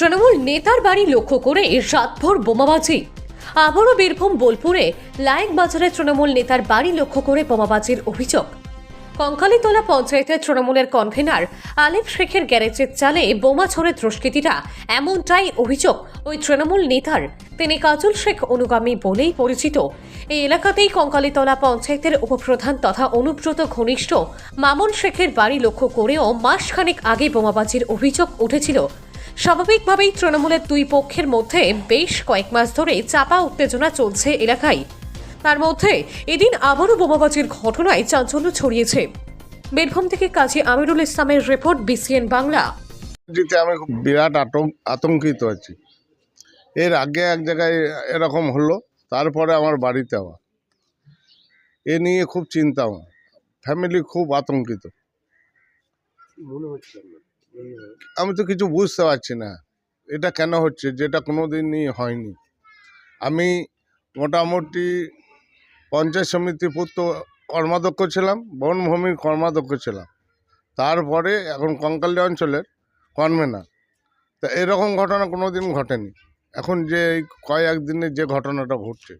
তৃণমূল নেতার বাড়ি লক্ষ্য করে রাতভর বোমাবাজি। আবারও বীরভূম, বোলপুরে লায়েক বাজারে তৃণমূল নেতার বাড়ি লক্ষ্য করে বোমাবাজির অভিযোগ। কঙ্কালীতলা পঞ্চায়েতের তৃণমূলের কনভেনার আলিফ শেখের গ্যারেজের চালে বোমা ছড়ে দুষ্কৃতীরা, এমনটাই অভিযোগ ওই তৃণমূল নেতার। তিনি কাজল শেখ অনুগামী বলেই পরিচিত। এই এলাকাতেই কঙ্কালীতলা পঞ্চায়েতের উপপ্রধান তথা অনুব্রত ঘনিষ্ঠ মামুন শেখের বাড়ি লক্ষ্য করেও মাসখানেক আগে বোমাবাজির অভিযোগ উঠেছিল। স্বাভাবিকভাবেই তৃণমূলের দুই পক্ষের মধ্যে বেশ কয়েক মাস ধরে চাপা উত্তেজনা চলছে এলাকায়। তার মধ্যে এদিন আবারও বোমাবাজির ঘটনায় চাঞ্চল্য ছড়িয়েছে। বীরভূম থেকে কাজী আমিরুল ইসলামের রিপোর্ট বিসিএন বাংলা। দিতে আমি খুব বিরাট আতঙ্ক আতঙ্কিত আছি। এর আগে এক জায়গায় এরকম হলো তারপরে আমার বাড়িতে আবার। এ নিয়ে খুব চিন্তা আমার ফ্যামিলি খুব আতঙ্কিত। মনে হচ্ছে? আমি তো কিছু বুঝতে পারছি না। এটা কেন হচ্ছে? যেটা কোনো দিনই হয়নি। আমি মোটামুটি পঞ্চায়েত সমিতি পূর্ত কর্মাধ্যক্ষ ছিলাম বনভূমির কর্মাধ্যক্ষ ছিলাম। তারপরে এখন কঙ্কালী অঞ্চলের কনভেনার। তা এরকম ঘটনা কোনো দিন ঘটেনি। এখন যে এই কয়েক দিনে যে ঘটনাটা ঘটছে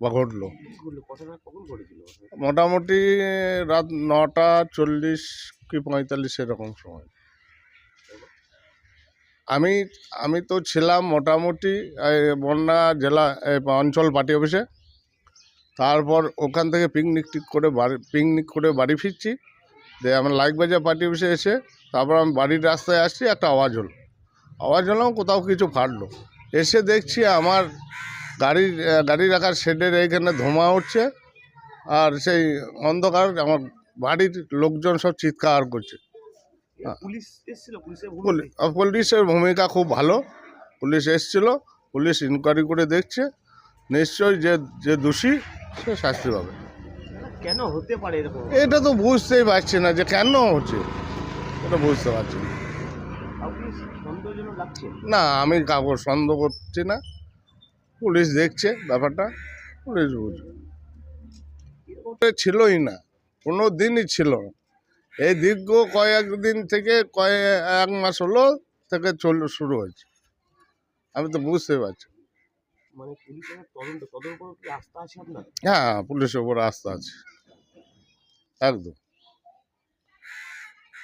বা ঘটলো। মোটামুটি রাত নটা চল্লিশ কি পঁয়তাল্লিশ এরকম সময়। আমি আমি তো ছিলাম মোটামুটি বন্যা জেলা অঞ্চল পার্টি অফিসে। তারপর ওখান থেকে পিকনিক টিক করে বাড়ি পিকনিক করে বাড়ি ফিরছি। দিয়ে আমার লাইকবাজার পার্টি অফিসে এসে তারপর আমি বাড়ির রাস্তায় আসছি একটা আওয়াজ হলো। আওয়াজ হলো কোথাও কিছু ফাটলো। এসে দেখছি আমার আহ, গাড়ি রাখার শেডের এইখানে ধোঁয়া উঠছে। আর সেই অন্ধকার আমার বাড়ির লোকজন সব চিৎকার করছে। পুলিশ এসেছিল পুলিশের ভূমিকা খুব ভালো। পুলিশ এসছিল পুলিশ ইনকোয়ারি করে দেখছে। নিশ্চয়ই যে যে দোষী সে শাস্তি পাবে। কেন হতে পারে এরকম এটা তো বুঝতেই পারছি না যে কেন হচ্ছে। এটা বুঝতে পারছি না। না আমি কাউকে সন্দেহ করছি না। পুলিশ দেখছে ব্যাপারটা পুলিশ বুঝবে। ছিলই না কোনো দিনই ছিল না। এই দীর্ঘ কয়েকদিন থেকে কয়েক এক মাস হলো থেকে চল শুরু হয়েছে। আমি তো বুঝতে পারছি। মানে আপনার? হ্যাঁ পুলিশের উপর আস্থা আছে। একদম।